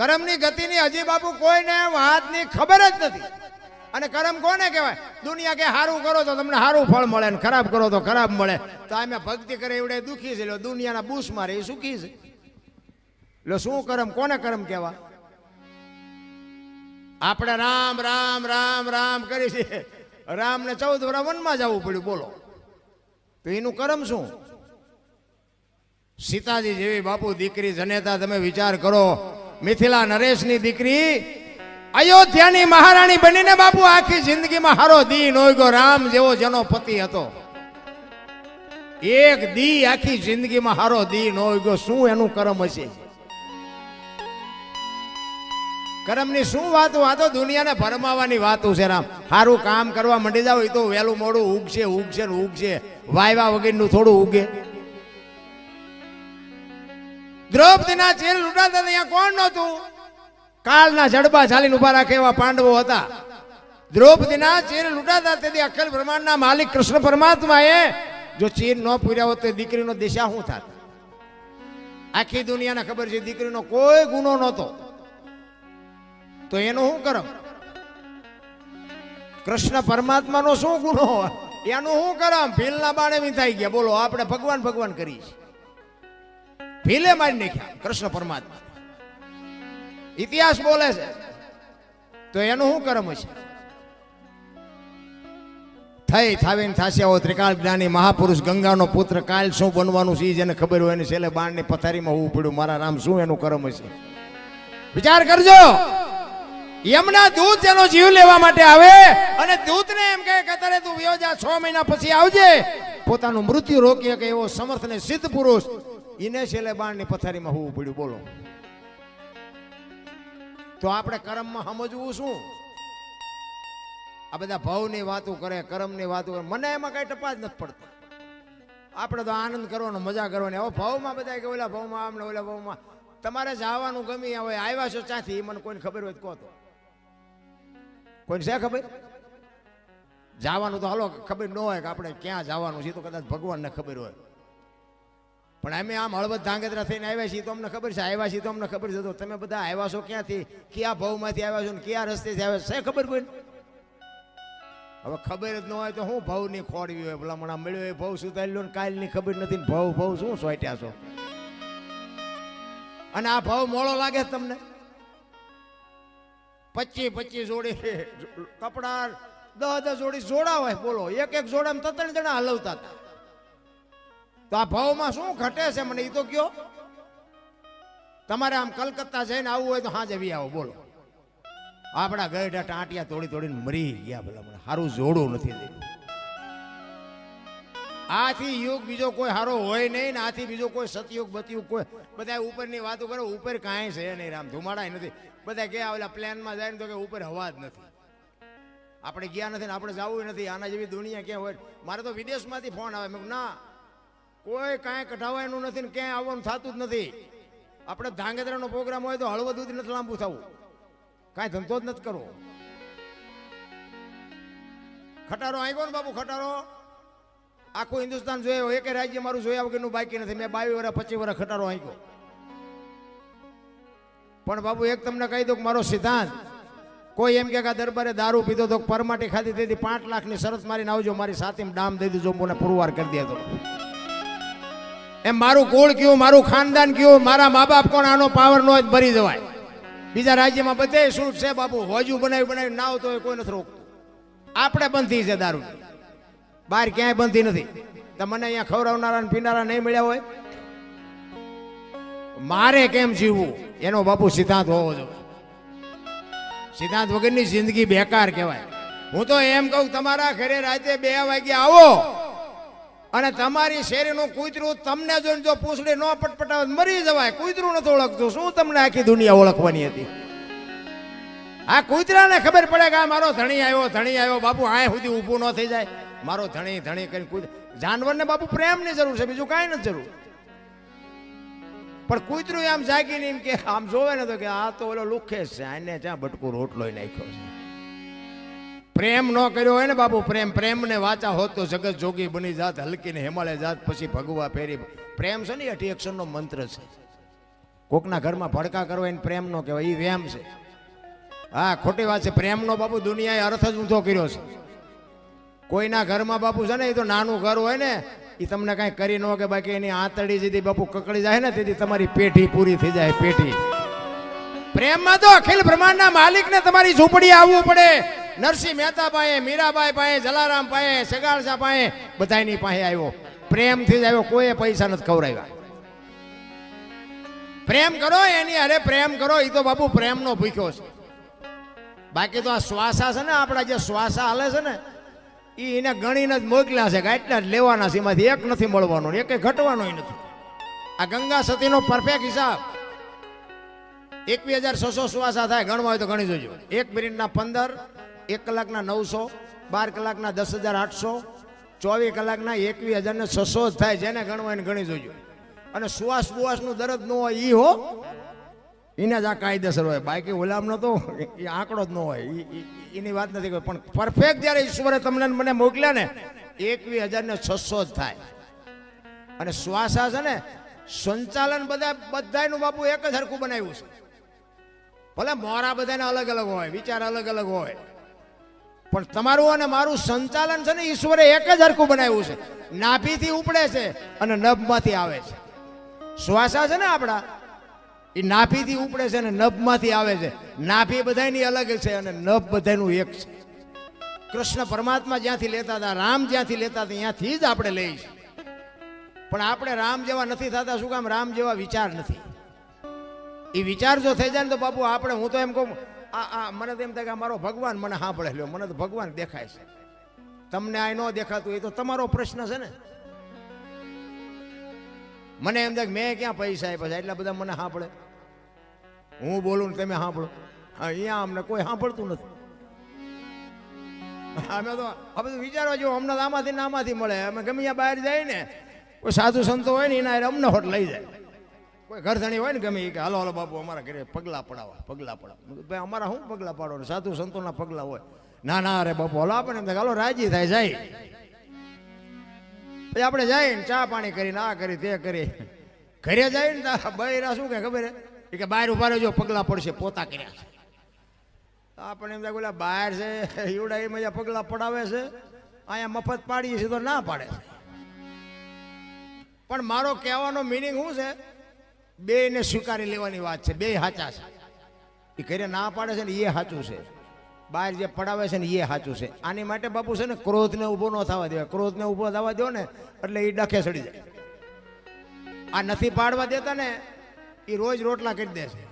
કર્મની ગતિની હજી બાપુ કોઈને વાતની ખબર જ નથી. અને કર્મ કોને કહેવાય? દુનિયા કે સારું કરો તો તમને સારું ફળ મળે ને ખરાબ કરો તો ખરાબ મળે. તો અમે ભક્તિ કરે એવડે દુખી છે દુનિયાના બૂસ મારે એ સુખી છે. એટલે શું કર્મ? કોને કર્મ કહેવા? આપણે રામ રામ રામ રામ કરી છે. રામને ચૌદ વર્ષ વનમાં જવું પડ્યું, બોલો. તો એનું કર્મ શું? સીતાજી જેવી બાપુ દીકરી જનેતા તમે વિચાર કરો મિથિલા નરેશની દીકરી અયોધ્યાની મહારાણી બનીને બાપુ આખી જિંદગીમાં હારો દી નોયગો રામ જેવો જેનો પતિ હતો. એક દી આખી જિંદગીમાં હારો દી નોયગો શું એનું કરમ હશે? કરમની શું વાતો? આ તો દુનિયાને ભરમાવાની વાતો છે રામ. સારું કામ કરવા માંડી જાવ એ તો વહેલું મોડું ઉગશે ઉગશે ને ઉગશે. વાયવા વગરનું થોડું ઉગે. દ્રૌપદીના ચેર લૂંટાતા અહીંયા કોણ નહોતું? કાળના જડબા ચાલીને ઊભા રાખે એવા પાંડવો હતા. દ્રૌપદીના ચીર લૂંટાતા તેથી અખિલ બ્રહ્માંડના માલિક કૃષ્ણ પરમાત્માએ જો ચીર ન પૂર્યા હોત તો દીકરીનો દિશા શું થાત? આખી દુનિયાને ખબર છે, દીકરીનો કોઈ ગુનો નહોતો. તો એનો શું કરમ? કૃષ્ણ પરમાત્માનો શું ગુનો? એનું શું કરમ? ભીલના બાણે વિંધાઈ ગયા. બોલો, આપણે ભગવાન ભગવાન કરીએ છે ભીલે મારી નાખ્યા. કૃષ્ણ પરમાત્મા. ઇતિહાસ બોલે છે. તો એનું શું કર્મ છે? થઈ, થાવીને થાશે આવો ત્રિકાળ જ્ઞાની મહાપુરુષ ગંગાનો પુત્ર કાલ શું બનવાનું છે જેને ખબર હોય છેલ્લે બાણની પથારીમાં હોવું પડ્યું. મારા રામ, શું એનું કર્મ છે? વિચાર કરજો. યમના દૂત એનો જીવ લેવા માટે આવે અને દૂતને એમ કહે કે અત્યારે તું વ્યોજા, છ મહિના પછી આવજે. પોતાનું મૃત્યુ રોકી શકે એવો સમર્થ ને સિદ્ધ પુરુષ એને છેલ્લે બાણની પથારીમાં હોવું પડ્યું, બોલો. તો આપણે કર્મમાં સમજવું શું? આ બધા ભાવની વાતો કરે, કર્મની વાતો કરે. મને એમાં કઈ ટપા જ નથી પડતો. આપણે તો આનંદ કરવાનો, મજા કરવાની. હવે ભાવમાં બધા કે ઓલા ભાવમાં આમ ને ઓલા ભાવમાં. તમારે જવાનું ગમી હોય, આવ્યા છો ચાથી મને કોઈને ખબર હોય કહો તો. કોઈને છે ખબર? જવાનું તો હાલો, ખબર ન હોય કે આપણે ક્યાં જવાનું છે તો કદાચ ભગવાનને ખબર હોય. પણ અમે આમ હળવદ ધાંગધ્રા થઈને આવ્યા છીએ તો અમને ખબર છે, આવ્યા છીએ તો અમને ખબર છે, તો તમે બધા આવ્યા છો ક્યાંથી? કયા ભાવમાંથી આવ્યા છો ને કયા રસ્તેથી આવ્યા છો? ખબર કોઈ? હવે ખબર જ ન હોય તો હું ભાવની ખોડવી હોય, ભલામણા મળ્યો એ ભાવ સુધારી લો ને કાલની ખબર નથી ભાવ ભાવ શું સોટ્યા છો? અને આ ભાવ મોળો લાગે તમને? પચીસ પચીસ જોડી કપડા દસ દસ જોડી જોડા હોય, બોલો. એક એક જોડામાં ત્રણ જણા હલવતા હતા. તો આ ભાવમાં શું ઘટે છે? મને એ તો કયો. તમારે આમ કલકત્તા જઈને આવવું હોય તો હા જવી આવો, બોલો. આપણા ગયડા ટાંટિયા તોડી તોડીને મરી ગયા ભલા, મને સારું જોડું નથી થયું આથી યુગ બીજો કોઈ સારો હોય નહીં ને આથી બીજો કોઈ સતયુગ, બતયુગ કોઈ બધા ઉપરની વાતો કરો, ઉપર કાંઈ છે નહીં રામ, ધુમાડાય નથી. બધા ગયા ઓલા પ્લેનમાં જાય ને તો કે ઉપર હવા જ નથી. આપણે ગયા નથી ને આપણે જવું નથી, આના જેવી દુનિયા ક્યાં હોય? મારે તો વિદેશમાંથી ફોન આવે, મેં ના કોઈ કાંઈ કઢાવવાનું નથી ને ક્યાંય આવવાનું થતું જ નથી. આપણે ધાંગધ્રાનો પ્રોગ્રામ હોય તો હળવદ સુધી નથી લાંબુ થવું. કાંઈ ધંધો જ નથી કરવો. ખટારો આવ્યો ને બાબુ ખટારો. આખું હિન્દુસ્તાન જોયો, એક રાજ્ય મારું જોયા વગરનું બાકી નથી. મેં બાવીસ વર્ષ પચીસ વર્ષ ખટારો આવ્યો પણ બાબુ એક તમને કહી દઉં કે મારો સિદ્ધાંત, કોઈ એમ કે દરબારે દારૂ પીધો તો પરમાટી ખાધી, તેથી પાંચ લાખની શરત મારીને આવજો, મારી સાથે ડામ દઈ દીધો મને પુરવાર કરી દે તો. એમ મારું કુળ કયું, મારું ખાનદાન કયું, મારા મા બાપ કોણ, આનો પાવર નો જ ભરી જવાય બીજા રાજ્યમાં બધે શું છે બાપુ? હોજુ બનાવી બનાવી, નાવ તો કોઈ નથી રોકતું. આપણે બંધી છે દારૂ. બહાર ક્યાંય બંધી નથી. તમને અહીંયા ખવડાવનારા પીનારા નહીં મળ્યા હોય? મારે કેમ જીવવું? એનો બાપુ સિદ્ધાંત હોવો જોઈએ. સિદ્ધાંત વગરની જિંદગી બેકાર કહેવાય. હું તો એમ કહું, તમારા ઘરે રાતે બે વાગે આવો. અને તમારી શેરીનું કૂતરું તમને જોઈને જો પૂછડી ન પટપટાવે મરી જવાય. કૂતરું નથી ઓળખતું. શું તમને આખી દુનિયા ઓળખવાની હતી? આ કૂતરાને ખબર પડે કે આ મારો ધણી આવ્યો ધણી આવ્યો. બાપુ, આ સુધી ઊભું ન થઈ જાય. મારો ધણી ધણી કરીને કૂત, જાનવરને બાપુ પ્રેમની જરૂર છે. બીજું કાંઈ નથી જરૂર. પણ કૂતરું આમ જાગીને એમ કે, આમ જોવે ને તો કે આ તો ઓલો લુખે છે. આને ત્યાં બટકું રોટલો નાખ્યો છે? પ્રેમ ન કર્યો હોય ને બાપુ, પ્રેમ, પ્રેમને વાચા હોત તો જગત જોગી બની જાત, હલકીને હિમાલય જાત, પછી ભગવા ફેરી પ્રેમ છે ને અઢી અક્ષરનો મંત્ર છે. કોકના ઘરમાં ભડકા કરવા એને પ્રેમ નો કહેવાય એ વેમ છે. હા, ખોટી વાત છે. પ્રેમનો બાપુ દુનિયાએ અર્થ જ ઊંધો કર્યો છે. કોઈના ઘરમાં બાપુ છે ને, એ તો નાનું ઘર હોય ને એ તમને કાંઈ કરી ન કે બાકી એની આંતળી જેથી બાપુ કકડી જાય ને, તેથી તમારી પેઢી પૂરી થઈ જાય, પેઢી. પ્રેમમાં તો અખિલ બ્રહ્માંડના માલિકને તમારી ઝૂંપડી આવવું પડે. નરસિંહ મહેતા પાસે મીરાબાઈ પાસે જલારામ પાસે સગાળસા પાસે બધાની પાસે આવ્યો. પ્રેમથી જ આવ્યો, કોઈએ પૈસા નથી ખવડાવ્યા. પ્રેમ કરો એની અરે પ્રેમ કરો એ તો બાપુ પ્રેમનો ભૂખ્યો છે. બાકી તો આ શ્વાસા છે ને, આપણા જે શ્વાસા હાલે છે ને એ એને ગણીને જ મોકલ્યા છે કે એટલા જ લેવાના છે, એમાંથી એક નથી મળવાનો એક ઘટવાનો નથી. આ ગંગા સતીનો પરફેક્ટ હિસાબ. એકવીસ હજાર છસો શ્વાસા થાય, ગણવા હોય તો ગણી જોજો. એક મિનિટના પંદર એક કલાકના નવસો, બાર કલાકના દસ હજાર આઠસો, ચોવીસ કલાકના એકવીસ હજારને છસો જ થાય, જેને ગણવા એને ગણી જોજો. અને શ્વાસ બુવાસનું દરદ ન હોય એ હો. એને જ આ કાયદેસર હોય. બાકી ઓલામનો તો એ આંકડો જ ન હોય. એની વાત નથી કોઈ. પણ પરફેક્ટ જ્યારે ઈશ્વરે તમને મને મોકલ્યા ને, એકવીસ હજારને છસો જ થાય. અને શ્વાસા છે ને, સંચાલન બધા, બધાયનું બાપુ એક જ હરખું બનાવ્યું છે. ભલે મોરા બધાને અલગ અલગ હોય, વિચાર અલગ અલગ હોય. પણ તમારું અને મારું સંચાલન છે ને, ઈશ્વરે એક જ હરખું બનાવ્યું છે. નાભીથી ઉપડે છે અને નભમાંથી આવે છે. શ્વાસા છે ને આપણા એ નાભીથી ઉપડે છે અને નભમાંથી આવે છે. નાભી બધાની અલગ છે અને નભ બધાનું એક છે. કૃષ્ણ પરમાત્મા જ્યાંથી લેતા હતા, રામ જ્યાંથી લેતા હતા, ત્યાંથી જ આપણે લઈએ છીએ. પણ આપણે રામ જેવા નથી થતા, શું કામ? રામ જેવા વિચાર નથી. એ વિચાર જો થઈ જાય ને તો બાપુ, આપણે, હું તો એમ કહું આ આ, મને તો એમ થાય કે મારો ભગવાન મને સાંભળે લ્યો. મને તો ભગવાન દેખાય છે. તમને આ ન દેખાતું એ તો તમારો પ્રશ્ન છે ને. મને એમ થાય મેં ક્યાં પૈસા આપ્યા છે? એટલા બધા મને સાંભળે. હું બોલું ને તમે સાંભળો. અહીંયા અમને કોઈ સાંભળતું નથી. અમે તો આ બધું વિચારવા જેવું, અમને આમાંથી ને આમાંથી મળે. અમે ગમે બહાર જાય ને, કોઈ સાધુ સંતો હોય ને, એના અમને હોટ લઈ જાય. કોઈ ઘરધણી હોય ને ગમે કે, હાલો હાલો, બાપુ, અમારા ઘરે પગલા પડાવવા પગલા પડાવો. ભાઈ, અમારા શું પગલા પાડો સાધુ સંતોના પગલા હોય. ના ના, અરે બાપુ, હાલો આપણે એમ હાલો, રાજી થાય, જાય. પછી આપણે જાય ને ચા પાણી કરીને આ કરી, તે કરી. ઘરે જાય ને બૈરા શું કે ખબર એ કે, બહાર ઊભા રહેજો, પગલા પડશે, પોતા કર્યા છે. આપણે એમ થાય ઓલા બહાર છે ઈવડા એ મજા પગલા પડાવે છે, અહીંયા મફત પાડીએ છીએ તો ના પાડે છે. પણ મારો કહેવાનો મિનિંગ શું છે? બે ને સ્વીકારી લેવાની વાત છે, બે સાચા છે. એ ઘરે ના પાડે છે ને એ સાચું છે. બહાર જે પડાવે છે ને એ સાચું છે. આની માટે બાપુ છે ને ક્રોધને ઊભો ન થવા દેવા. ક્રોધને ઊભો થવા દો ને એટલે એ ડખે સડી જાય. આ નથી પાડવા દેતા ને એ રોજ રોટલા કરી દે છે.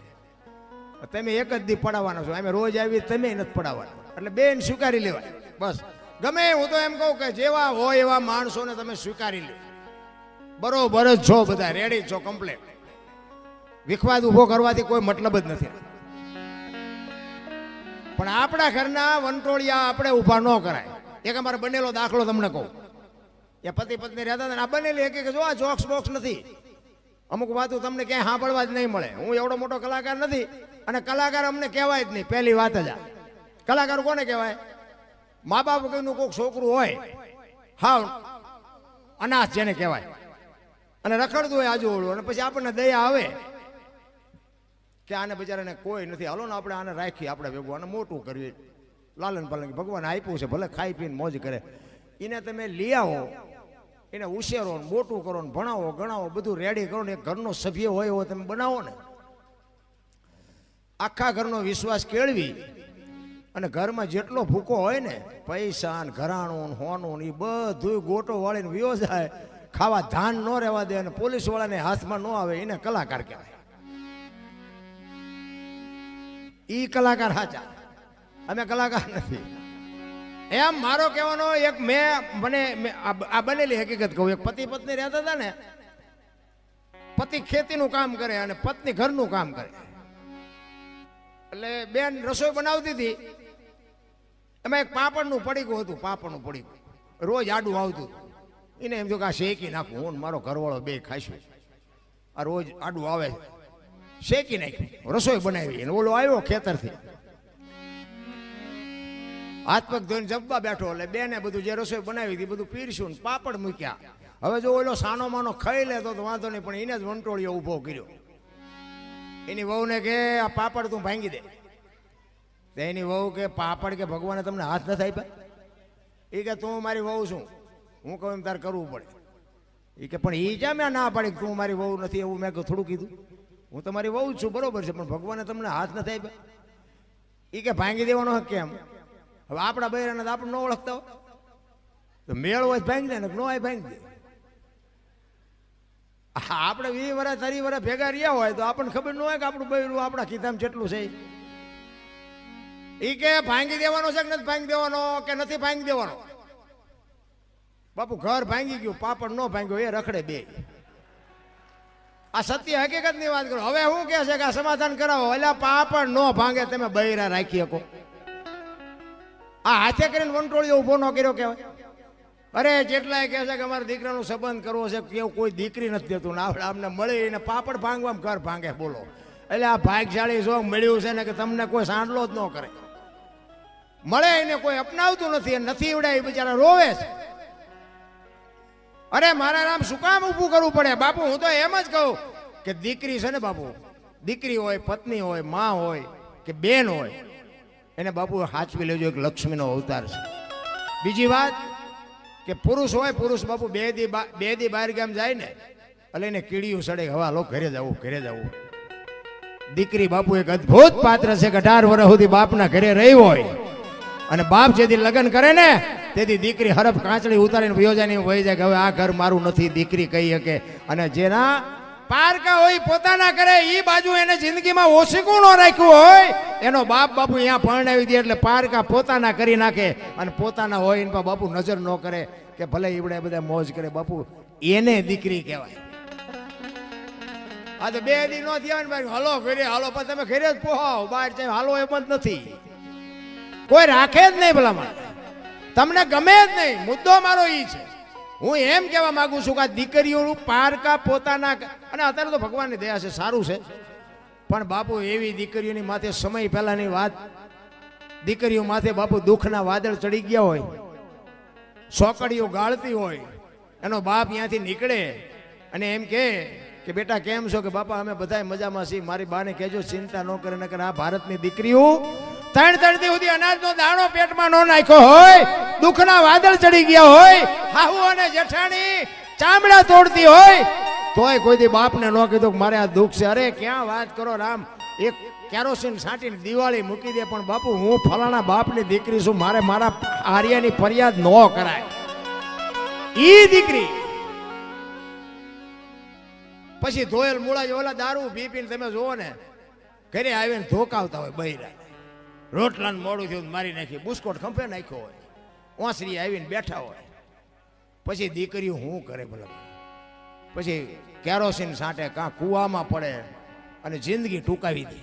તમે એક જ દી પડાવવાનો છો. અમે રોજ આવી તમે નથી પડાવવાના એટલે બેન સ્વીકારી લેવાય. બસ. ગમે હું તો એમ કહું કે જેવા હોય એવા માણસોને તમે સ્વીકારી લો બરોબર જ છો બધા. રેડી છો કમ્પ્લેટ વિખવાદ ઊભો કરવાથી કોઈ મતલબ જ નથી. પણ આપણા ઘરના વંટોળિયા આપણે ઊભા ન કરાય. એક અમારે બનેલો દાખલો તમને કહું. એ પતિ પત્ની રહેતા હતા આ બનેલી એક કે જો આ જોક્સ બોક્સ નથી. અમુક વાતો તમને ક્યાંય સાંભળવા જ નહીં મળે. હું એવડો મોટો કલાકાર નથી અને કલાકાર અમને કહેવાય જ નહીં. પહેલી વાત જ આ. કલાકાર કોને કહેવાય? મા બાપ વગરનું કોઈક છોકરું હોય. હાવ અનાથ જેને કહેવાય. અને રખડતું હોય આજુબાજુ અને પછી આપણને દયા આવે. કે આને બિચારાને કોઈ નથી. હાલો ને આપણે આને રાખીએ, આપણે ભેગું. આને મોટું કરીએ. લાલન પાલન ભગવાન આપ્યું છે, ભલે ખાઈ પીને મોજ કરે. એને તમે લઈ આવો. એને ઉછેરો ને મોટું કરો ને ભણાવો, ગણાવો, બધું રેડી કરો ને એક ઘરનો સભ્ય હોય એવો તમે બનાવો ને. આખા ઘરનો વિશ્વાસ કેળવી. અને ઘરમાં જેટલો ભૂકો હોય ને, પૈસા ને ઘરાણું હોનું એ બધું ગોટો વાળીને વિયો જાય. ખાવા ધાન ન રહેવા દે અને પોલીસ વાળાને હાથમાં ન આવે, એને કલાકાર કહેવાય. ઈ કલાકાર સાચા અમે કલાકાર નથી. એમ મારો કહેવાનો એક મેં મને આ બનેલી હકીકત કહું. એક પતિ પત્ની રહેતા હતા ને, પતિ ખેતીનું કામ કરે અને પત્ની ઘરનું કામ કરે. એટલે બેન રસોઈ બનાવતી હતી. એમાં એક પાપડનું પડીકું હતું, પાપડનું પડીકું. રોજ આડું આવતું એને એમ જો કે આ શેકી નાખું, હું મારો ઘરવાળો બે ખાઈશું. આ રોજ આડું આવે. છે શેકી નાખ્યું. રસોઈ બનાવી અને ઓલો આવ્યો ખેતરથી. હાથ પગ ધોઈને જબ્બા બેઠો એટલે બેને બધું જે રસોઈ બનાવી હતી બધું પીરસ્યું ને પાપડ મૂક્યા. હવે જો ઓલો સાનો માનો ખાઈ લેતો તો વાંધો નહીં, પણ એને જ વંટોળીઓ ઊભો કર્યો. એની વહુને કે, આ પાપડ તું ભાંગી દે. તો એની વહુ કે, પાપડ કે ભગવાને તમને હાથ નથી આપ્યા? એ કે, તું મારી વહુ છું. હું કહું એમ તારે કરવું પડે. એ કે, પણ એ મેં ના પાડી તું મારી વહુ નથી? એવું મેં થોડું કીધું. હું તમારી વહુ છું, બરોબર છે, પણ ભગવાને તમને હાથ નથી આપ્યા. એ કે ભાંગી દેવાનો હક કેમ? હવે આપણા બૈરાને તો આપણે ન ઓળખતા તો મેળ હોય ભાંગી દે ને ન હોય ભાંગી દે. આપણે વીસ વર્ષ ત્રીસ વર્ષ ભેગા રહ્યા હોય તો આપણને ખબર ન હોય કે આપણું બૈરું આપણા ખિતામાં જેટલું છે. એ કે ભાંગી દેવાનો છે કે નથી ભાંગી દેવાનો? કે નથી ભાંગી દેવાનો? બાપુ, ઘર ભાંગી ગયું, પાપડ ન ભાંગ્યો, એ રખડે બે. આ સત્ય હકીકતની વાત કરો. હવે શું કે છે કે સમાધાન કરાવો. એટલે પાપડ ન ભાંગે, તમે બૈરા રાખી શકો. આ હાથે કરીને વંટોળીઓ ઊભો ન કર્યો કહેવાય. અરે, જેટલાય કહે છે કે અમારા દીકરાનો સંબંધ કરવો છે, કેવું કોઈ દીકરી નથી દેતું. ને આપણે અમને મળી ને પાપડ ભાંગવામાં ઘર ભાંગે, બોલો. એટલે આ ભાગશાળી શોખ મળ્યું છે ને કે તમને કોઈ સાંડલો જ ન કરે. મળે એને કોઈ અપનાવતું નથી નથી ઉડાય એ બિચારા રોવે છે. અરે, મારા નામ શું કામ ઊભું કરવું પડે? બાપુ, હું તો એમ જ કહું કે દીકરી છે ને બાપુ, દીકરી હોય, પત્ની હોય, માં હોય કે બેન હોય, એને બાપુ હાચવી લેજો, એક લક્ષ્મીનો અવતાર છે. બીજી વાત કે પુરુષ હોય, પુરુષ બાપુ બે દી બા- દી બહાર ગામ જાય ને, એટલે એને કીડીયું સડે હવા લો ઘરે જવું ઘરે જવું. દીકરી બાપુ એક અદ્ભુત પાત્ર છે કે અઢાર વર્ષ સુધી બાપના ઘરે રહી હોય. અને બાપ જેથી લગ્ન કરે ને, તેથી દીકરી હરફ કાંચડી ઉતારીને વયો વહી જાય કે હવે આ ઘર મારું નથી, દીકરી કહી શકે. અને જેના પારકા હોય, પોતાના કરે એ બાજુ એને જિંદગીમાં ઓછીકું ન રાખ્યું હોય, એનો બાપ બાપુ અહીંયા પરણાવી દે એટલે પારકા પોતાના કરી નાખે અને પોતાના હોય એના બાપુ નજર ન કરે કે ભલે ઈવડે બધા મોજ કરે, બાપુ એને દીકરી કહેવાય. આ તો બે દી નો થયા ને હાલો ઘરે, હાલો, પણ તમે ઘરે જ પોહાવ, બહાર જાય, હાલો એમ જ નથી. કોઈ રાખે જ નહીં ભલામણ. તમને ગમે જ નહીં, મુદ્દો મારો ઈ છે. હું એમ કહેવા માંગુ છું કે આ દીકરીઓનું પારકા પોતાના અને અત્યારે તો ભગવાનની દયા છે, સારું છે. પણ બાપુ, એવી દીકરીઓની માથે સમય પહેલાની વાત, દીકરીઓ માથે બાપુ દુઃખના વાદળ ચડી ગયા હોય, સોકડીઓ ગાળતી હોય, એનો બાપ ત્યાંથી નીકળે અને એમ કહે કે બેટા કેમ છો? કે બાપા, અમે બધા મજામાં છીએ. મારી બાને કહેજો, ચિંતા ન કરે, નકર આ ભારતની દીકરીઓ ત્રણ ત્રણ દી સુધી અનાજનો દાણો પેટમાં ન નાખ્યો હોય, દુઃખના વાદળ ચડી ગયા હોય, હાહુ અને જેઠાણી ચામડા તોડતી હોય, તોય કોઈ દી બાપને ન કીધું કે મારે આ દુઃખ છે. અરે, ક્યાં વાત કરો રામ? એક કેરોસીન છાંટીને દિવાળી મૂકી દે, પણ બાપુ, હું ફલાણા બાપની દીકરી છું, મારે મારા આર્યાની ફરિયાદ ન કરાય. ઈ દીકરી. પછી ધોયેલ મૂળા ઓલા દારૂ પી પીને તમે જુઓ ને, ઘરે આવીને ધોકાવતા હોય બૈરા. રોટલાને મોડું થયું મારી નાખી. બુસ્કોટ ખંભે નાખ્યો હોય. ઓસરી આવીને બેઠા હોય. પછી દીકરીઓ શું કરે ભલે પછી કેરોસીન સાટે કાં કૂવામાં પડે અને જિંદગી ટૂંકાવી દે.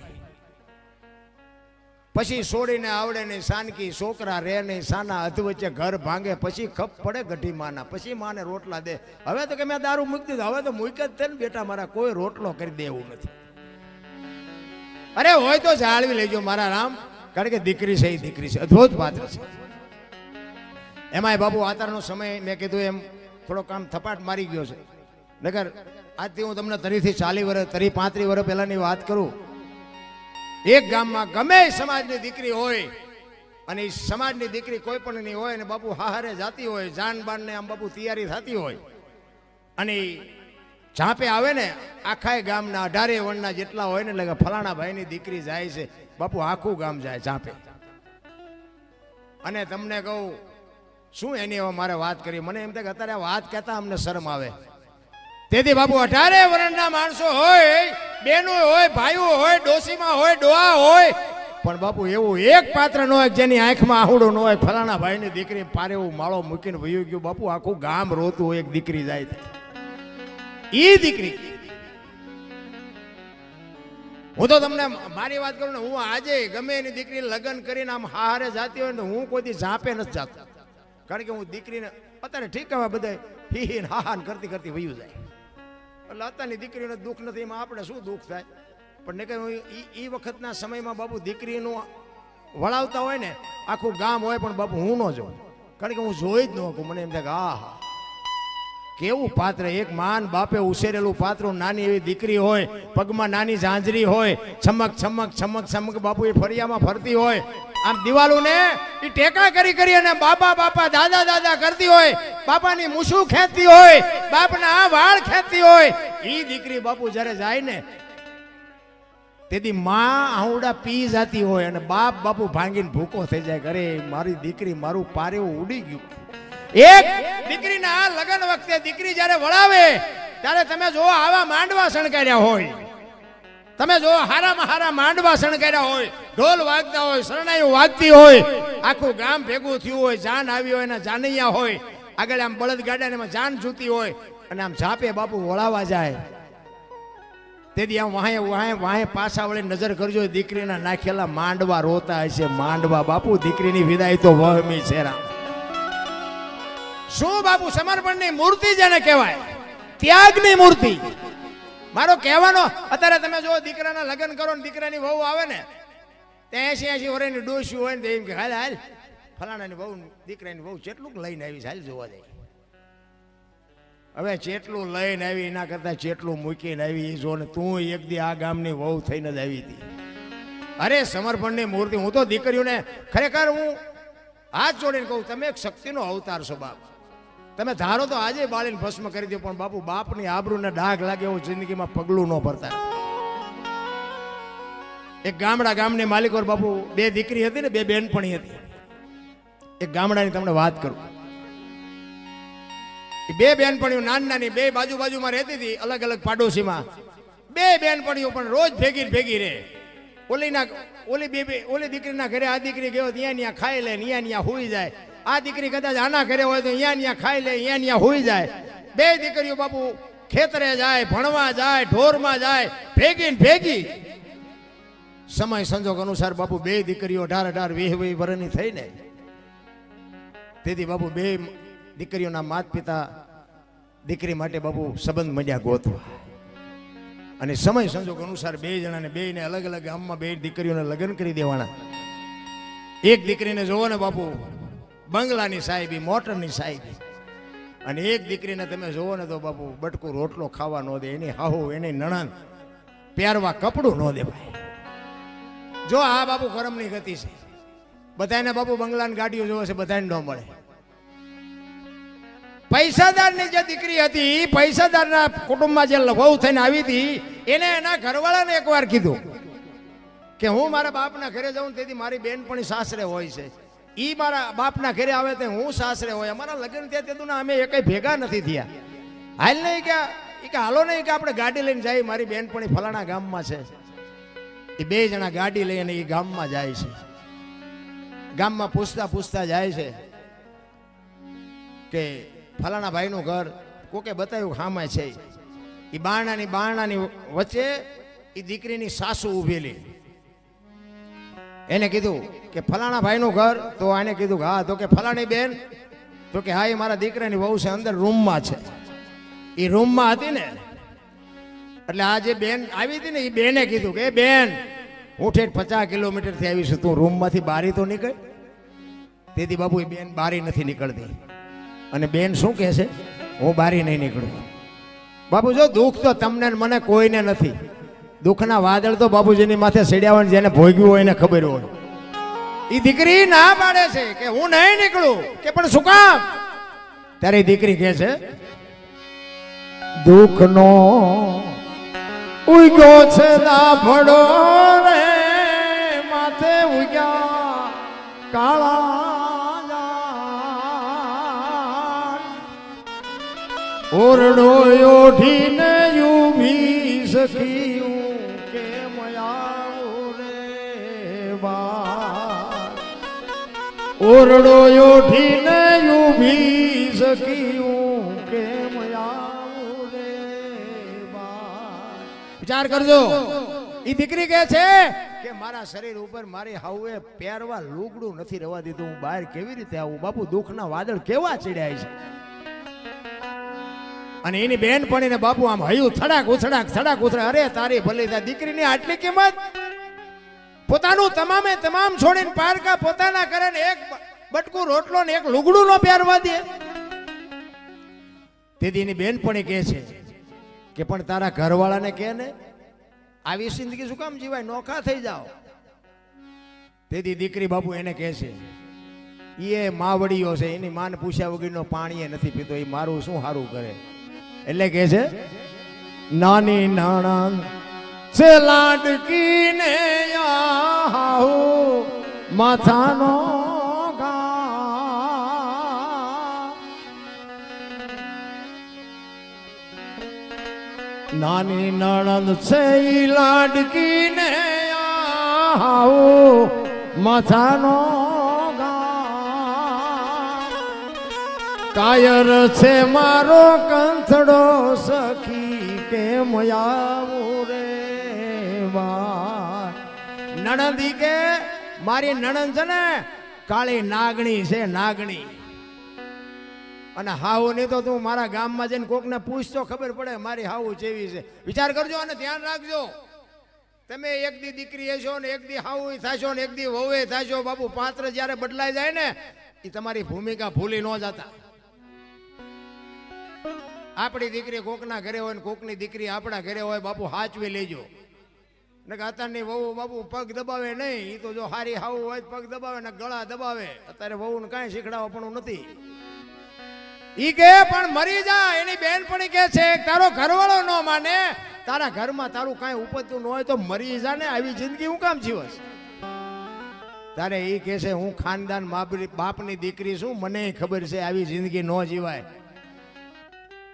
પછી છોડીને આવડે નહીં, સાનકી છોકરા રે નહીં, સાના અધવચ્ચે ઘર ભાંગે, પછી ખપ પડે ગઢી માના, પછી માને રોટલા દે. હવે તો કે મેં દારૂ મૂકી દીધું, હવે તો મૂક જ ને બેટા, મારા કોઈ રોટલો કરી દે એવું નથી. અરે હોય તો જાળવી લેજો, મારા રામ. કારણ કે દીકરી છે એ દીકરી છે. અદ્ભુત પાત્ર છે. એમાંય બાબુ આતારનો સમય મેં કીધું એમ થોડો કામ થપાટ મારી ગયો છે. નગર, આજથી હું તમને તરીથી ચાલી વર્ષ તરી પાંત્રીસ વર્ષ પહેલાની વાત કરું. એક ગામમાં ગમે સમાજની દીકરી હોય અને એ સમાજની દીકરી કોઈ પણ નહીં હોય અને બાપુ હાહારે જાતી હોય જાન બાન ને આમ બાપુ તૈયારી થતી હોય અને ઝાંપે આવે ને આખાય ગામના અઢારે વણના જેટલા હોય ને, એટલે ફલાણા ભાઈની દીકરી જાય છે. બાપુ, આખું ગામ જાય ઝાંપે અને તમને કહું, શું એની હવે મારે વાત કરી મને એમ થાય કે અત્યારે વાત કહેતા અમને શરમ આવે. તેથી બાપુ, અઢારે વર્ણના માણસો હોય, બેનો હોય, ભાઈઓ હોય ડોસીમાં હોય, ડોહા હોય, પણ બાપુ, એવું એક પાત્ર ન હોય જેની આંખમાં આહુડો ન હોય, ફલાણા ભાઈની દીકરી પારે એવું માળો મૂકીને વયું ગયું. બાપુ, આખું ગામ રોતું હોય, એક દીકરી જાય. એ દીકરી હું તો તમને મારી વાત કરું ને, હું આજે ગમે એની દીકરી લગ્ન કરીને આમ હારે જાતી હોય ને હું કોઈ દી ઝાંપે નથી જાતો. કારણ કે હું દીકરીને અત્યારે ઠીક હવે બધા હી હાહાન કરતી કરતી વયું જાય. એટલે અત્યારની દીકરીને દુઃખ નથી, એમાં આપણે શું દુઃખ થાય? પણ નહીં હું એ વખતના સમયમાં બાપુ દીકરીનું વળાવતા હોય ને, આખું ગામ હોય પણ બાપુ હું ન જોઉં. કારણ કે હું જોઈ જ ન શકું, મને એમ થાય કે આ હા કેવું પાત્ર? એક માન બાપે ઉછેરેલું પાત્ર, નાની એવી દીકરી હોય, પગમાં નાની ઝાંઝરી હોય, છમક છમક છમક છમક બાપુ એ ફરિયામાં ફરતી હોય. આમ દિવાલું ને એ ટેકા કરી કરી અને બાપા બાપા, દાદા દાદા કરતી હોય, બાપાની મૂછું ખેંચતી હોય, બાપના આ વાળ ખેંચતી હોય. એ દીકરી બાપુ જ્યારે જાય ને, તેથી માં આવડા પી જાતી હોય અને બાપ બાપુ ભાંગીને ભૂકો થઈ જાય અરે, મારી દીકરી મારું પારેવું ઉડી ગયું. એક દીકરીના લગ્ન વખતે દીકરી જ્યારે વળાવે, ત્યારે તમે જો આવા માંડવા શણગાર્યા હોય. તમે જો હારામાં હારા માંડવા શણગાર્યા હોય, ઢોલ વાગતા હોય, શરણાઈઓ વાગતી હોય, આખું ગામ ભેગું થયું હોય, જાન આવી હોય અને જાનૈયા હોય, આગળ આમ બળદ ગાડા એમાં જાન જૂતી હોય, અને આમ ઝાપે બાપુ વળાવા જાય. તેથી આમ વાહે વાહે વાહે પાછા વળે નજર કરજો દીકરીના નાખેલા માંડવા રોતા હશે, માંડવા. બાપુ, દીકરીની વિદાય તો વહમી છે રામ. શું બાપુ, સમર્પણની મૂર્તિ જેને કહેવાય? ત્યાગની મૂર્તિ. મારો કહેવાનો, અત્યારે તમે જો દીકરાના લગ્ન કરો ને દીકરાની વહુ આવે ને ત્યાં એસી એસી વર્ષની ડોસી હોય ને એમ કે, હાલ હાલ, ફલાણાની વહુ, દીકરાની વહુ જેટલું લઈને આવી હાલ જોવા જાય. હવે જેટલું લઈને આવી, એના કરતા જેટલું મૂકીને આવી, એ જો ને તું એક દી આ ગામની વહુ થઈને જ આવી હતી. અરે, સમર્પણની મૂર્તિ, હું તો દીકરીઓને ખરેખર હું હાથ જોડીને કહું, તમે એક શક્તિનો અવતાર છો બાપ. તમે ધારો તો આજે બાળીને ભસ્મ કરી દો પણ બાપુ, બાપની આબરૂને ડાઘ લાગે એવું જિંદગીમાં પગલું ન ભરતા. એક ગામડા ગામની માલિકોર બાપુ, બે દીકરી હતી ને, બે બહેનપણી હતી. એક ગામડાની તમને વાત કરું. બે બહેનપણીઓ નાની નાની, બે બાજુ બાજુમાં રહેતી હતી, અલગ અલગ પાડોશીમાં. બે બહેનપણીઓ પણ રોજ ભેગી ભેગી રહે. ઓલીના, ઓલી બે ઓલી દીકરીના ઘરે આ દીકરી ગયો, ત્યાં ત્યાં ખાઈ લે ત્યાં ત્યાં હોઈ જાય. આ દીકરી કદાચ આના ઘરે હોય તો અહીંયા ત્યાં ખાઈ લે અહીંયા ત્યાં હોઈ જાય. બે દીકરીઓ બાપુ ખેતરે જાય, ભણવા જાય, ઢોરમાં જાય, ભેગી ને ભેગી. સમય સંજોગ અનુસાર બાપુ બે દીકરીઓ ઢાર ઢાર વેહ વેહ વરની થઈ ને. તેથી બાપુ બે દીકરીઓના માત પિતા દીકરી માટે બાપુ સંબંધ મળ્યા ગોતવા. અને સમય સંજોગ અનુસાર બે જણાને બે ને અલગ અલગ ગામમાં બે દીકરીઓને લગ્ન કરી દેવાના. એક દીકરીને જોવો ને બાપુ બંગલાની સાહેબી, મોટરની સાહેબી. અને એક દીકરીને તમે જોવો ને તો બાપુ, બટકું રોટલો ખાવા ન દે, એની હાહુ, એની નણંદ. પહેરવા કપડું ન દેવાય જો આ બાપુ કરમની ગતિ છે. બધાને બાપુ બંગલાની ગાડીઓ જોવે છે બધાને ન મળે. પૈસાદારની જે દીકરી હતી, પૈસાદારના કુટુંબમાં જે વહુ થઈને આવી હતી, એને એના ઘરવાળાને એકવાર કીધું કે હું મારા બાપના ઘરે જાઉં તેથી મારી બેનપણી સાસરે હોય છે. ઈ મારા બાપના ઘરે આવે તે હું સાસરે હોય, અમારા લગ્ન થયા તેતું અમે એકઈ ભેગા નથી થયા. હાલ નહીં કે એ કે હાલો નહીં કે આપણે ગાડી લઈને જાય, મારી બેનપણી ફલાણા ગામમાં છે. એ બે જણા ગાડી લઈને એ ગામમાં જાય છે. ગામમાં પૂછતા પૂછતા જાય છે કે ફલાણા ભાઈનું ઘર કોકે બતાવ્યું ખામાં છે એ બારણાની બારણાની વચ્ચે એ દીકરીની સાસુ ઊભેલી. એને કીધું કે ફલાણા ભાઈનું ઘર, તો આને કીધું હા, તો કે ફલાણી બેન, તો કે હા, એ મારા દીકરાની વહુ છે, અંદર રૂમમાં છે. એ રૂમમાં હતી ને, એટલે આ જે બેન આવી હતી ને, એ બેને કીધું કે બેન, હું ઠેઠ પચાસ કિલોમીટરથી આવી છું તું રૂમમાંથી બારી તો નીકળ. તેથી બાબુ એ બેન બારી નથી નીકળતી. અને બેન શું કહે છે? હું બારી નહીં નીકળું. બાપુ, જો દુઃખ તો તમને મને કોઈને નથી. દુઃખના વાદળ તો બાપુજીની માથે સડ્યા હોય જેને ભોગ્યું હોય એને ખબર હોય એ દીકરી ના પાડે છે કે હું નહીં નીકળું, કે પણ શું કામ ત્યારે દીકરી કહે છે, દુઃખનો ઉગ્યો છે દાભડો રે, માથે ઉગ્યા કાળા. ઓરડો ઓઢીને ઊભી સખીયું ઓરડો ઓઢીને ઊભી સખીયું કેમ વિચાર કરજો. એ દીકરી કહે છે કે મારા શરીર ઉપર મારી હાઉએ પહેરવા લુગડું નથી રવા દીધું. હું બહાર કેવી રીતે આવું? બાપુ, દુઃખના વાદળ કેવા ચડ્યા છે? અને એની બેન પણ એને બાપુ આમ હયું થડાક ઉથડાક થડાક ઉથડાક. અરે, તારી ભલી દીકરીની આટલી કિંમત પોતાનું તમામે તમામ છોડીને પારકા પોતાના કરે ને એક બટકું, રોટલો ને એક લુગડું નો પહેરવા દે. તેથી એની બેનપણી કહે છે કે, પણ તારા ઘરવાળાને કહે ને, આવી જિંદગી શું કામ જીવાય? નોખા થઈ જાઓ. તેથી દીકરી બાપુ એને કહે છે એ માવડીઓ છે, એની માન પૂછ્યા વગરનો પાણી એ નથી પીતો, એ મારું શું સારું કરે? એટલે કહે છે, નાની નાણા છે લાડકીને આહુ, માથાનો નાની નણંદ છે ઈ લાડકીને આહુ, માથાનો કાયર છે મારો કંથડો, સખી કેમ આવું રે? વા નણંદી કે, મારી નણંદ છે ને, કાળી નાગણી છે, નાગણી. અને હાવું નહીં તો તું મારા ગામમાં જઈને કોકને પૂછતો ખબર પડે મારી હાવું જેવી છે. વિચાર કરજો અને ધ્યાન રાખજો. તમે એક દી દીકરી હશો ને એક દી હાવું થશો ને એક દી વહુએ થશો, બાપુ પાત્ર જ્યારે બદલાઈ જાય ને એ તમારી ભૂમિકા ભૂલી ન જતા. આપણી દીકરી કોકના ઘરે હોય ને કોકની દીકરી આપણા ઘરે હોય, બાપુ હાચવી લેજો. ને અત્યારની વહુ બાપુ પગ દબાવે નહીં એ તો જો હારી હાવું હોય પગ દબાવે ને ગળા દબાવે. અત્યારે વહુને કાંઈ શીખડાવવા પણ નથી. ઈ કે, પણ મરી જા. એની બેનપણી કે છે, તારો ઘરવાળો ન માને. તારા ઘરમાં તારું કાંઈ ઉપજતું ન હોય તો મરી જા ને, આવી જિંદગી હું કામ જીવસ? તારે ઈ કે છે, હું ખાનદાન બાપની- દીકરી છું, મને ખબર છે આવી જિંદગી ન જીવાય.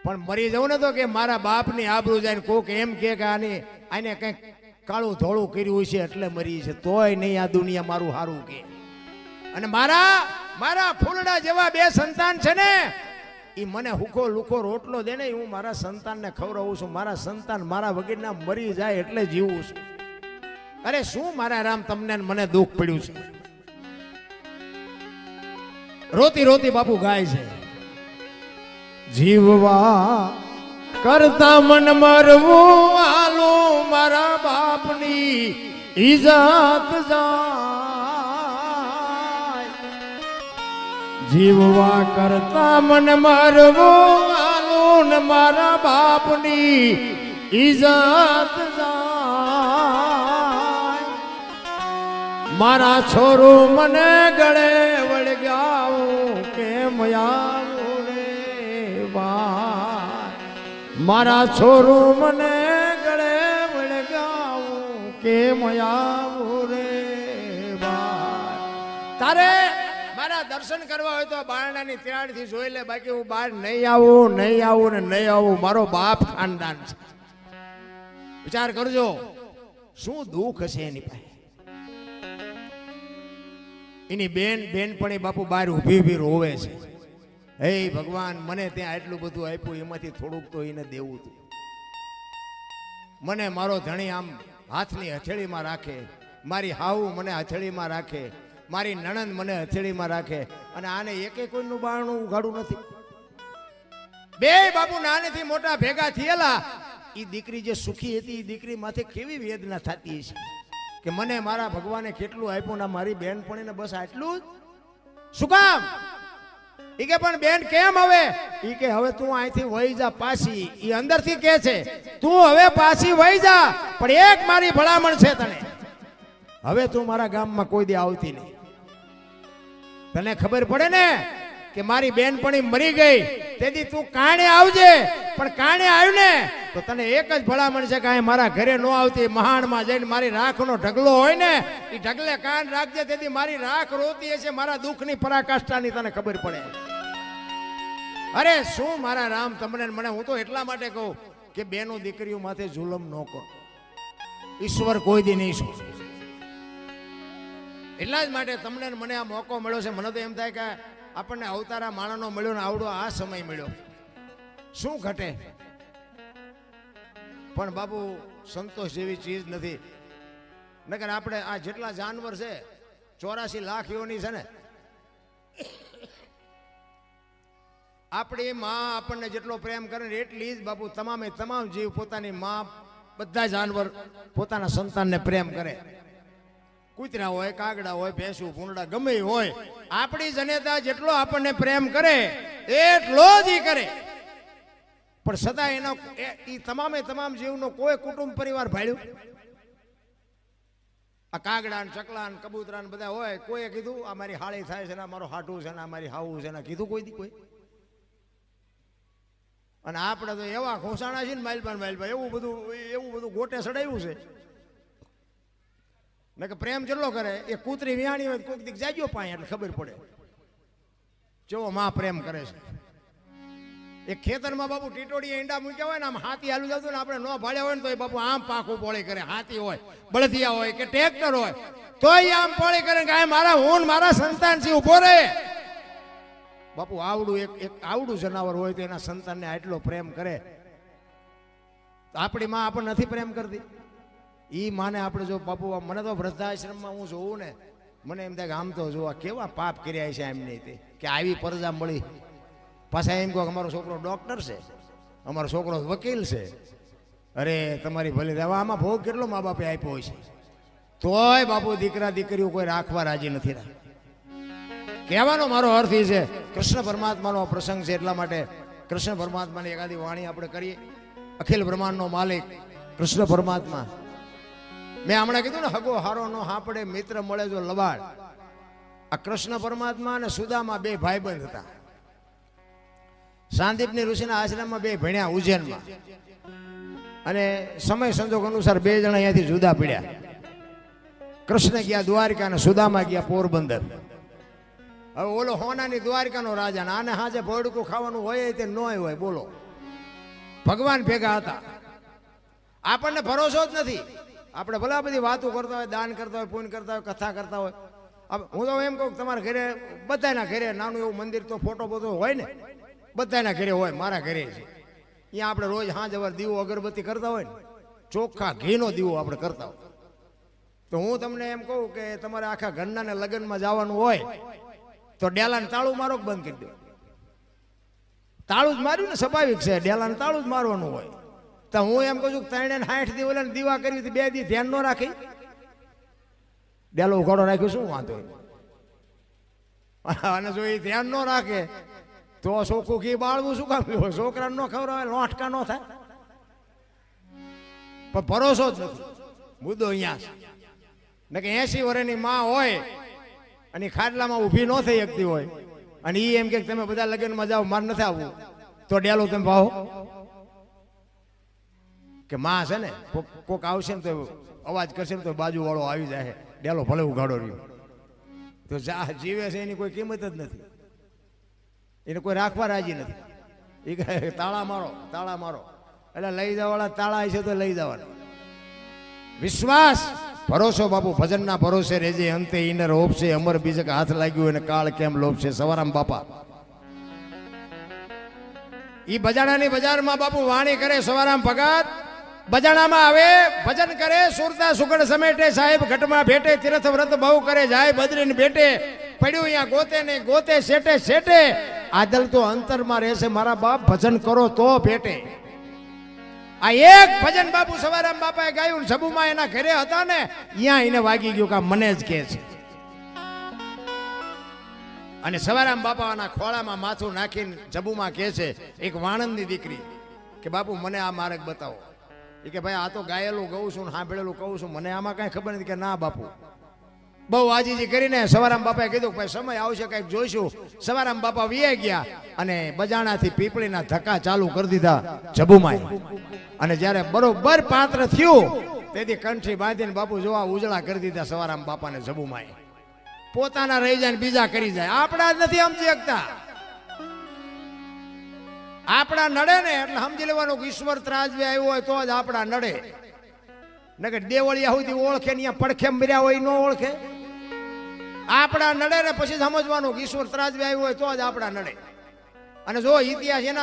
પણ મરી જવું ને તો કે મારા બાપની આબરૂ જાય કોક એમ કે આની, આને કંઈક કાળું ધોળું કર્યું છે એટલે મરી છે. તોય નહીં આ દુનિયા મારું હારું કે. અને મારા મારા ફૂલડા જેવા બે સંતાન છે ને એ મને હુકો લુકો રોટલો દે ને, હું મારા સંતાનને ખવડાવું છું. મારા સંતાન મારા વગેરેના મરી જાય એટલે જીવું છું. અરે શું મારા રામ તમને મને દુઃખ પડ્યું છે? રોતી રોતી બાપુ ગાય છે. જીવવા કરતા મન મરવું આલો મારા બાપની ઇજત જાય. જીવવા કરતા મન મરવું આલું ને મારા બાપની ઇજત જાય. મારા છોરું મને ગળે વળગાવું કેમ યાર મારા છોરું મને કેમ આવું રે બા તારે મારા દર્શન કરવા હોય તો બારણાની ત્યારથી જોઈ લે, બાકી હું બહાર નહીં આવું નહીં આવું ને નહીં આવું. મારો બાપ ખાનદાન છે. વિચાર કરજો, શું દુઃખ હશે એની પાસે? એની બેન બેન પણ એ બાપુ બહાર ઊભી ઊભી રોવે છે. હે ભગવાન, મને ત્યાં એટલું બધું આપ્યું, એમાંથી થોડુંક તો એને દેવું હતું. મને મારો ધણી આમ હાથની હથેળીમાં રાખે. મારી હાવું મને હથેળીમાં રાખે. મારી નણંદ મને હથેળીમાં રાખે. અને આને એકે કોઈનું બારણું ઉઘાડું નથી. બે બાપુ નાનેથી મોટા ભેગા થયેલા. એ દીકરી જે સુખી હતી એ દીકરી માથે કેવી વેદના થતી હશે? કે મને મારા ભગવાને કેટલું આપ્યું ને મારી બેનપણીને બસ આટલું જ? શું કામ? ઈ કે, પણ બેન, કેમ હવે? ઈ કે, હવે તું અહીંથી વહી જા પાછી. ઈ અંદરથી કે છે, તું હવે પાછી વહી જા, પણ એક મારી ભલામણ છે તને. હવે તું મારા ગામમાં કોઈ દી આવતી નહીં. તને ખબર પડે ને કે મારી બેનપણી મરી ગઈ, તેથી તું કાણે આવજે, પણ કાણે આવ્યું ને, તો તને એક જ ભલામણ છે કે અહીં મારા ઘરે ન આવતી, મહાણમાં જઈને મારી રાખનો ઢગલો હોય ને એ ઢગલે કાન રાખજે, તેથી મારી રાખ રોતી હશે, મારા દુઃખની પરાકાષ્ઠાની તને ખબર પડે. અરે શું મારા રામ? તમને મને, હું તો એટલા માટે કહું કે બેનો દીકરીઓ માથે જુલમ ન કરો. ઈશ્વર કોઈ દી નહીં શું એટલા જ માટે તમને મને આ મોકો મળ્યો છે. મને તો એમ થાય કે આપણને અવતારા માણસનો મળ્યો ને આવડો આ સમય મળ્યો. શું ઘટે? પણ બાબુ, સંતોષ જેવી ચીજ નથી. નકર આપણે આ જેટલા જાનવર છે, ચોરાસી લાખ યોની છે ને આપણી માં આપણને જેટલો પ્રેમ કરે ને એટલી જ બાપુ તમામે તમામ જીવ પોતાની માં બધા જાનવર પોતાના સંતાનને પ્રેમ કરે. કૂતરા હોય, કાગડા હોય, ભેંસું, ભૂંડા, ગમે હોય, આપણી જનેતા જેટલો આપણને પ્રેમ કરે, એટલો જ કરે. પણ સદા એનો એ તમામે તમામ જીવનો કોઈ કુટુંબ પરિવાર ભાડ્યું? આ કાગડા ને ચકલા ને કબૂતરા ને બધા હોય, કોઈએ કીધું, આ મારી હાળી થાય છે ને મારો હાટું છે ને મારી હાવું છે ને, કીધું કોઈ દી કોઈ? અને આપણે તો એવા ઘોસાણા છે ને માલપાન માલપા એવું બધું એવું બધું ગોટે સડાયું છે. ને કે પ્રેમ કેટલો કરે? એ કૂતરી વિહાણી હોય કોઈક દીક જાગ્યો પાય એટલે ખબર પડે. ચેવો માં પ્રેમ કરે છે. એ ખેતરમાં બાપુ ટીટોડી ઈંડા મૂક્યા હોય ને આમ હાથી હાલું જતું ને આપણે ન ભાડ્યા હોય ને તો એ બાપુ આમ પાખું પોળી કરે. હાથી હોય, બળદિયા હોય કે ટ્રેક્ટર હોય, તોય આમ પોળી કરે કે મારા, હું મારા સંતાન છે ઊભો રહે બાપુ, આવડું એક એક આવડું જનાવર હોય તો એના સંતાનને આટલો પ્રેમ કરે. તો આપણી માં આપણને નથી પ્રેમ કરતી. એ માને આપણે જો, બાપુ મને તો વૃદ્ધાશ્રમમાં હું જોઉં ને, મને એમ થાય કે આમ તો જોવા કેવા પાપ કર્યા છે એમને તે કે આવી પરજા મળી. પાછા એમ કહો કે અમારો છોકરો ડૉક્ટર છે, અમારો છોકરો વકીલ છે. અરે, તમારી ભલે હવે આમાં ભોગ કેટલો મા બાપે આપ્યો હોય છે? તોય બાપુ દીકરા દીકરીઓ કોઈ રાખવા રાજી નથી રહ્યા. કહેવાનો મારો અર્થ એ છે કૃષ્ણ પરમાત્માનો પ્રસંગ છે એટલા માટે કૃષ્ણ પરમાત્માની એકાદી વાણી આપણે કરીએ. અખિલ બ્રહ્માંડનો માલિક કૃષ્ણ પરમાત્મા. મેં હમણાં કીધું ને હગો હારો નો હાપડે મિત્ર મળે જો લવાડ આ કૃષ્ણ પરમાત્મા અને સુદામા બે ભાઈબંધ હતા. સાંદીપની ઋષિના આશ્રમમાં બે ભણ્યા ઉજ્જૈનમાં. અને સમય સંજોગ અનુસાર બે જણા અહીંયાથી જુદા પડ્યા. કૃષ્ણ ગયા દ્વારકા અને સુદામા ગયા પોરબંદર. હવે ઓલો હોનાની દ્વારકાનો રાજા ને આને હાજે ભોડકું ખાવાનું હોય તે ન હોય, બોલો. ભગવાન ભેગા હતા. આપણને ભરોસો જ નથી. આપણે ભલા બધી વાતો કરતા હોય, દાન કરતા હોય પૂન કરતા હોય, કથા કરતા હોય. હું તો એમ કહું તમારા ઘરે, બધાના ઘરે નાનું એવું મંદિર તો ફોટો બધો હોય ને, બધાના ઘરે હોય, મારા ઘરે છે. અહીંયા આપણે રોજ હાંજ અવાર દીવો અગરબત્તી કરતા હોય ને, ચોખ્ખા ઘીનો દીવો આપણે કરતા હોય. તો હું તમને એમ કહું કે તમારે આખા ઘરના ને લગ્નમાં જવાનું હોય તો ડેલાને તાળું મારો બંધ કરી દો. તાળું જ માર્યું ને સ્વાભાવિક છે, ડેલાને તાળું જ મારવાનું હોય. તો હું એમ કહું છું ત્રણે સાઠ દી ઓલા દીવા કરી બે દી ધ્યાન ન રાખી. ડેલો ઉઘાડો રાખ્યો, શું વાંધો અને જો એ ધ્યાન ન રાખે, તો ચોખ્ખું ઘી બાળવું શું કામ? છોકરાને ન ખવડાવે લોટકા ન થાય. પણ ભરોસો જ નથી. મુદ્દો અહીંયા છે. ને કે એસી વર્ષની માં હોય અને ખાટલામાં ઊભી ન થઈ શકતી હોય. અને ઈ એમ કે તમે બધા લગ્નમાં જાઓ, મારે નથી આવવું. તો ડેલો તમે ભાવો. કે માં છે ને, કોક આવશે ને તો અવાજ કરશે ને તો બાજુ વાળો આવી જાય ડેલો ભલે ઉઘાડો રહ્યો. તો જા, જીવે છે એની કોઈ કિંમત જ નથી. એને કોઈ રાખવા રાજી નથી. એ કહે, તાળા મારો તાળા મારો. એટલે લઈ જવાવાળા તાળા છે તો લઈ જવાના. વિશ્વાસ! ભરોસો બાપુ, ભજનના ભરોસે રેજે, અંતે ઇનર ઓપશે અમર બીજક હાથ લાગ્યું અને કાળ કેમ લોપશે, સવારામ બાપા. ઈ બજાણાની બજારમાં બાપુ વાણી કરે, સવારામ ભગત. બજાણામાં આવે, ભજન કરે, સુરતા સુગડ સમેટે, સાહેબ ઘટમાં ભેટે, તીર્થ વ્રત બહુ કરે, જાય બદરીને ભેટે. પડ્યું અહીંયા ગોતે ને ગોતે, શેટે શેટે. આદલ તો અંતરમાં રહેશે, મારા બાપ ભજન કરો તો ભેટે. આ એક ભજન બાપુ સવારામ બાપાએ ગાયું સબુમાં એના ઘરે હતા ને ત્યાં એને વાગી ગયું કે મને જ કે છે. અને સવારામ બાપાના ખોળામાં માથું નાખીને જબુમાં કહે છે, એક વાણંદની દીકરી કે, બાપુ, મને આ માર્ગ બતાવો. એ કે, ભાઈ, આ તો ગાયેલું, ગઉં છું સાંભળેલું કહું છું, મને આમાં કાંઈ ખબર નથી. કે, ના, બાપુ બહુ આજીજી કરીને સવારામ બાપાએ કીધું ભાઈ સમય આવશે, કંઈક જોઈશું. સવારામ બાપા વિયા ગયા અને બજાણાથી પીપળીના ધક્કા ચાલુ કરી દીધા જબુમાં અને જ્યારે બરોબર પાત્ર થયું, તેથી કંઠી બાંધીને બાપુ જોવા ઉજળા કરી દીધા સવારામ બાપાને જબુમાં પોતાના રહી જાય બીજા કરી જાય. આપણા જ નથી સમજી શકતા. આપણા નડે ને એટલે સમજી લેવાનું કે ઈશ્વર ત્રાજવે આવ્યો હોય તો જ આપણા નડે. નકર દેવળિયા સુધી ઓળખે ને અહીંયા પડખે મર્યા હોય ન ઓળખે. આપણા નડે ને પછી સમજવાનું ઈશ્વર ત્રાજવે આવ્યો હોય તો જ આપણા નડે. અને જો ઇતિહાસ એના